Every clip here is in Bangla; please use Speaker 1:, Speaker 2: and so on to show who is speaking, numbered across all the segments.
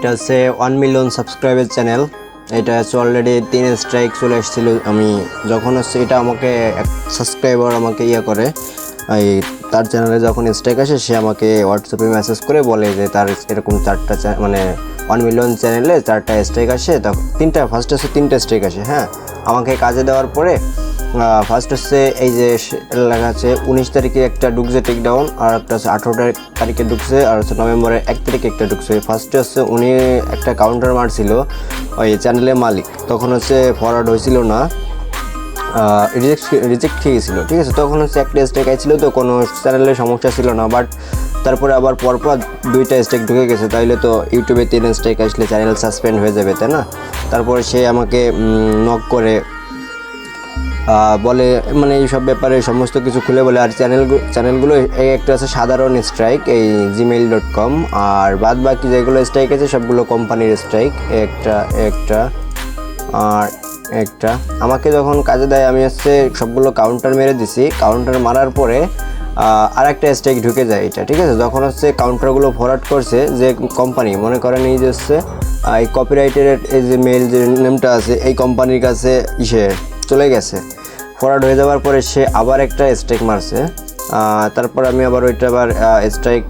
Speaker 1: এটা হচ্ছে ওয়ান মিলিয়ন সাবস্ক্রাইবার চ্যানেল এটা হচ্ছে অলরেডি তিন স্ট্রাইক চলে এসেছিল। আমি যখন হচ্ছে এটা আমাকে সাবস্ক্রাইবার আমাকে ইয়ে করে, এই তার চ্যানেলে যখন স্ট্রাইক আসে, সে আমাকে হোয়াটসঅ্যাপে মেসেজ করে বলে যে তার এরকম চারটা মানে ওয়ান মিলিয়ন চ্যানেলে চারটা স্ট্রাইক আসে। তখন তিনটা ফার্স্ট হচ্ছে তিনটা স্ট্রাইক আসে হ্যাঁ। আমাকে কাজে দেওয়ার পরে ফার্স্ট হচ্ছে এই যে লেখা আছে, উনিশ তারিখে একটা ঢুকছে টেক ডাউন আর একটা হচ্ছে আঠেরো তারিখে ঢুকছে, আর হচ্ছে নভেম্বরের এক তারিখে একটা ঢুকছে। ফার্স্টে হচ্ছে উনি একটা কাউন্টার মারছিল ওই চ্যানেলের মালিক, তখন হচ্ছে ফরওয়ার্ড হয়েছিল না। রিজেক্ট রিজেক্ট গেছিল, ঠিক আছে? তখন হচ্ছে একটা স্টেক আইছিল, তো কোনো চ্যানেলের সমস্যা ছিল না বাট তারপরে আবার পরপর দুইটা স্টেক ঢুকে গেছে, তাইলে তো ইউটিউবে তিন স্টেক আসলে চ্যানেল সাসপেন্ড হয়ে যাবে, তাই না? তারপরে সে আমাকে নক করে বলে মানে এই সব ব্যাপারে সমস্ত কিছু খুলে বলে। আর চ্যানেল চ্যানেলগুলো এই একটা আছে সাধারণ স্ট্রাইক এই জিমেইল ডট কম আর বাদ বাকি যেগুলো স্ট্রাইক আছে সবগুলো কোম্পানির স্ট্রাইক একটা একটা, আর একটা। আমাকে যখন কাজে দেয়, আমি হচ্ছে সবগুলো কাউন্টার মেরে দিছি। কাউন্টার মারার পরে আর একটা স্ট্রাইক ঢুকে যায় এটা, ঠিক আছে? যখন হচ্ছে কাউন্টারগুলো ফরওয়ার্ড করছে, যে কোম্পানি মনে করেন এই যে হচ্ছে এই কপিরাইটের এই যে মেল যে নেমটা আছে, এই কোম্পানির কাছে ইসে চলে গেছে। ফরওয়ার্ড হয়ে যাওয়ার পরে সে আবার একটা স্ট্রাইক মারছে। তারপর আমি আবার ওইটা আবার স্ট্রাইক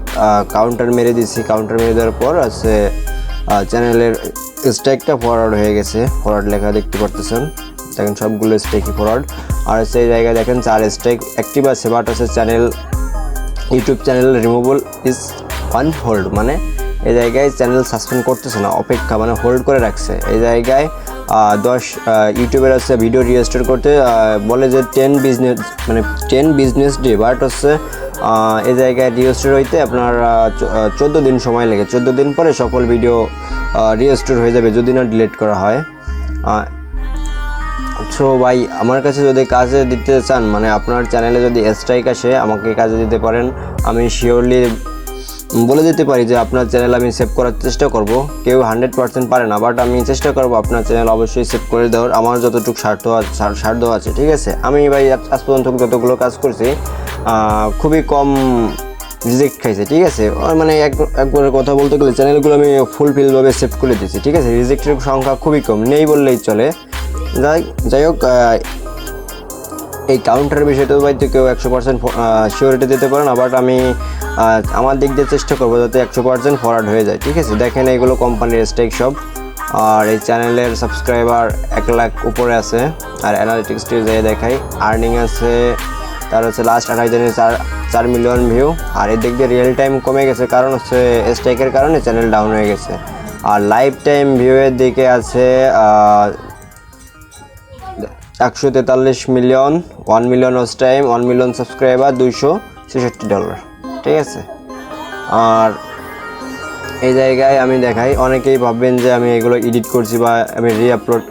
Speaker 1: কাউন্টার মেরে দিছি। কাউন্টার মেরে দেওয়ার পর আছে চ্যানেলের স্ট্রাইকটা ফরওয়ার্ড হয়ে গেছে। ফরওয়ার্ড লেখা দেখতে পারতেছেন। দেখেন সবগুলো স্ট্রাইকই ফরওয়ার্ড আর সেই জায়গায় দেখেন চার স্ট্রাইক অ্যাক্টিভ আছে বাট হচ্ছে channel YouTube channel removable is on hold মানে এই জায়গায় চ্যানেল সাসপেন্ড করতেছে না, অপেক্ষা মানে হোল্ড করে রাখছে। এই জায়গায় দশ ইউটিউবের হচ্ছে ভিডিও রিজিস্টার করতে বলে যে টেন বিজনেস মানে টেন বিজনেস ডে বাট হচ্ছে এই জায়গায় রিজিস্টার হইতে আপনার চোদ্দ দিন সময় লাগে। চোদ্দ দিন পরে সকল ভিডিও রিজিস্টার হয়ে যাবে যদি না ডিলিট করা হয়। সো ভাই, আমার কাছে যদি কাজে দিতে চান মানে আপনার চ্যানেলে যদি স্ট্রাইক আসে, আমাকে কাজে দিতে পারেন। আমি শিওরলি বলে দিতে পারি যে আপনার চ্যানেল আমি সেভ করার চেষ্টা করব। কেউ হান্ড্রেড পার্সেন্ট পারে না বাট আমি চেষ্টা করব আপনার চ্যানেল অবশ্যই সেভ করে দেওয়ার। আমার যতটুকু স্বার্থ স্বার্থ আছে, ঠিক আছে? আমি ভাই আজ পর্যন্ত যতগুলো কাজ করছি খুবই কম রিজেক্ট খাইছে, ঠিক আছে? মানে এক, একবার কথা বলতে গেলে চ্যানেলগুলো আমি ফুলফিলভাবে সেভ করে দিয়েছি, ঠিক আছে? রিজেক্টের সংখ্যা খুবই কম, নেই বললেই চলে। যাই যাই হোক এই কাউন্টারের বিষয়টা হয়তো কেউ একশো পার্সেন্ট শিওরিটি দিতে পারে না বাট আমি আমার দিক দিয়ে চেষ্টা করব যাতে একশো পার্সেন্ট ফরওয়ার্ড হয়ে যায়, ঠিক আছে? দেখেন এগুলো কোম্পানির স্টেক সব, আর এই চ্যানেলের সাবস্ক্রাইবার এক লাখ উপরে আছে, আর অ্যানালিটিক্স যেয়ে দেখাই আর্নিং আছে, তার হচ্ছে লাস্ট আঠাশ দিনে চার চার মিলিয়ন ভিউ আর এর দিক দিয়ে রিয়েল টাইম কমে গেছে, কারণ হচ্ছে স্ট্রাইকের কারণে চ্যানেল ডাউন হয়ে গেছে। আর লাইফ টাইম ভিউয়ের দিকে আছে একশো তেতাল্লিশ million one million watch time one million subscriber দুইশো ছেষট্টি ডলার ঠিক আছে? আর এই জায়গায় আমি দেখাই, অনেকেই ভাববেন যে আমি এগুলো এডিট করছি বা আমি রিআপলোড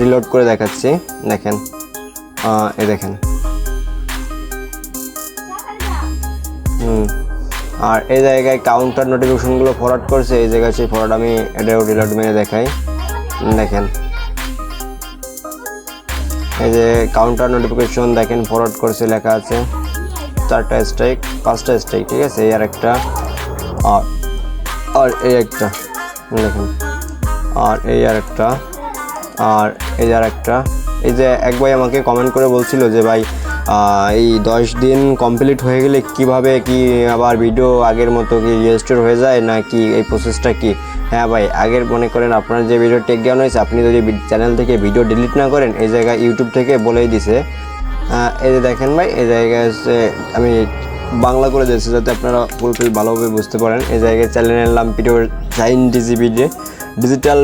Speaker 1: রিলোড করে দেখাচ্ছি। দেখেন এ দেখেন। হুম, আর এই জায়গায় কাউন্টার নোটিফিকেশনগুলো ফরওয়ার্ড করছে, এই জায়গায় সেই ফরওয়ার্ড আমি এটাও রিলোড মেরে দেখাই। দেখেন। এই যে কাউন্টার নোটিফিকেশন দেখেন ফরওয়ার্ড করছে, লেখা আছে। চারটা স্ট্রাইক পাঁচটা স্ট্রাইক ঠিক আছে? এই আর একটা। আর আর এই একটা, দেখুন। আর এই আর একটা, আর এই আর একটা। এই যে এক ভাই আমাকে কমেন্ট করে বলছিল যে, ভাই এই দশ দিন কমপ্লিট হয়ে গেলে কীভাবে কি আবার ভিডিও আগের মতো কি রেজিস্টার হয়ে যায় না কি এই প্রসেসটা কি? হ্যাঁ ভাই, আগের মনে করেন আপনার যে ভিডিও টেক ডাউন হয়েছে, আপনি যদি চ্যানেল থেকে ভিডিও ডিলিট না করেন, এই জায়গায় ইউটিউব থেকে বলেই দিছে। এই যে দেখেন ভাই, এই জায়গায় হচ্ছে আমি বাংলা করে দিয়েছি যাতে আপনারা ফুলফিল ভালোভাবে বুঝতে পারেন। এই জায়গায় চ্যানেলের নাম ভিডিও সাইন ডিজিবি ডিজিটাল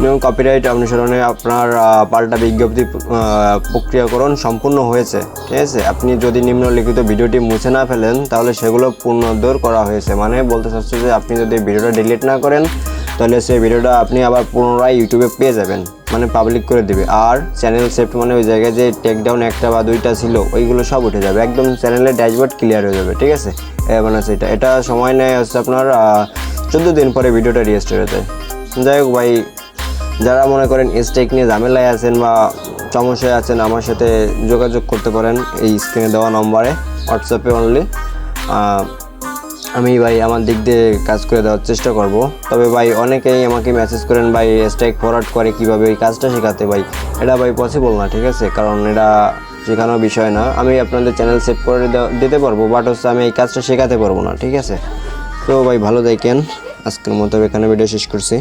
Speaker 1: নিয়ম কপিরাইট অনুসরণে আপনার পাল্টা বিজ্ঞপ্তি প্রক্রিয়াকরণ সম্পূর্ণ হয়েছে, ঠিক আছে? আপনি যদি নিম্নলিখিত ভিডিওটি মুছে না ফেলেন, তাহলে সেগুলো পুনরুদ্ধার করা হয়েছে। মানে বলতে চাচ্ছি যে আপনি যদি ভিডিওটা ডিলিট না করেন, তাহলে সেই ভিডিওটা আপনি আবার পুনরায় ইউটিউবে পেয়ে যাবেন মানে পাবলিক করে দেবে। আর চ্যানেল সেফট মানে ওই জায়গায় যে টেক ডাউন একটা বা দুইটা ছিল, ওইগুলো সব উঠে যাবে। একদম চ্যানেলের ড্যাশবোর্ড ক্লিয়ার হয়ে যাবে, ঠিক আছে? মানে সেটা, এটা সময় নেয় হচ্ছে আপনার চোদ্দ দিন পরে ভিডিওটা রিয়েস্ট হয়ে যায়। যাই হোক ভাই যারা মনে করেন স্টেক নিয়ে ঝামেলায় আছেন বা সমস্যায় আছেন, আমার সাথে যোগাযোগ করতে পারেন এই স্ক্রিনে দেওয়া নম্বরে হোয়াটসঅ্যাপে অনলি আমি ভাই আমার দিক দিয়ে কাজ করে দেওয়ার চেষ্টা করব। তবে ভাই অনেকেই আমাকে মেসেজ করেন, ভাই স্ট্রাইক ফরওয়ার্ড করে কীভাবে এই কাজটা শেখাতে? ভাই, এটা ভাই পসিবল না, ঠিক আছে? কারণ এটা শেখানোর বিষয় না। আমি আপনাদের চ্যানেল সেভ করে দিতে পারব বাট হচ্ছে আমি এই কাজটা শেখাতে পারব না, ঠিক আছে? তো ভাই ভালো দেখেন আজকের মতো এখানে ভিডিও শেষ করছি।